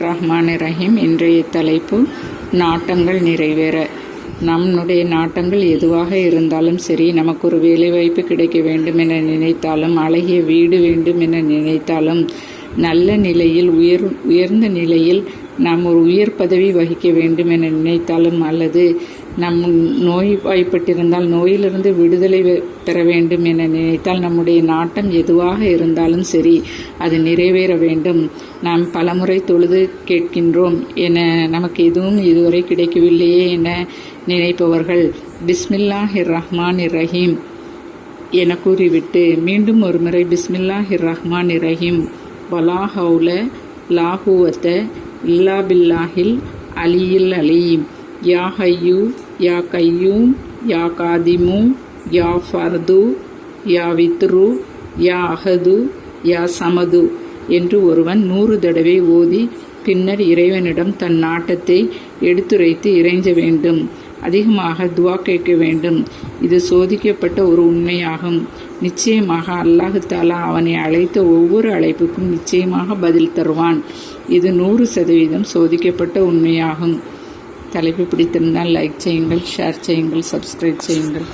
ரஹ்மான் ரஹீம் இன்றைய தலைப்பு நாட்டங்கள் நிறைவேற. நம்முடைய நாட்டங்கள் எதுவாக இருந்தாலும் சரி நமக்கு ஒரு வேலைவாய்ப்பு கிடைக்க வேண்டும் என நினைத்தாலும் அழகிய வீடு வேண்டும் என நினைத்தாலும் நல்ல நிலையில் உயர் உயர்ந்த நிலையில் நாம் ஒரு உயர் பதவி வகிக்க வேண்டும் என நினைத்தாலும் அல்லது நம் நோய்வாய்ப்பட்டிருந்தால் நோயிலிருந்து விடுதலை பெற வேண்டும் என நினைத்தால் நம்முடைய நாட்டம் எதுவாக இருந்தாலும் சரி அது நிறைவேற வேண்டும். நாம் பலமுறை தொழுது கேட்கின்றோம் என நமக்கு எதுவும் இதுவரை கிடைக்கவில்லையே என நினைப்பவர்கள் பிஸ்மில்லாஹிர் ரஹ்மான் ரஹீம் என கூறிவிட்டு மீண்டும் ஒரு முறை பிஸ்மில்லாஹிர் ரஹ்மான் ரஹீம் வலா ஹவுல லாஹுவத்த இல்லா பில்லாஹில் அலியில் அலீம். யா ஹையூ யா கையூம் யா காதிமு யா ஃபர்து யா வித்ரு யா அஹது யா சமது என்று ஒருவன் நூறு தடவை ஓதி பின்னர் இறைவனிடம் தன் நாட்டத்தை எடுத்துரைத்து இறைஞ்ச வேண்டும். அதிகமாக துவா கேட்க வேண்டும். இது சோதிக்கப்பட்ட ஒரு உண்மையாகும். நிச்சயமாக அல்லாஹு தாலா அவனை அழைத்த ஒவ்வொரு அழைப்புக்கும் நிச்சயமாக பதில் தருவான். இது நூறு சதவீதம் சோதிக்கப்பட்ட உண்மையாகும். தலைப்பு பிடித்திருந்தால் லைக் செய்யுங்கள் ஷேர் செய்யுங்கள் சப்ஸ்கிரைப் செய்யுங்கள்.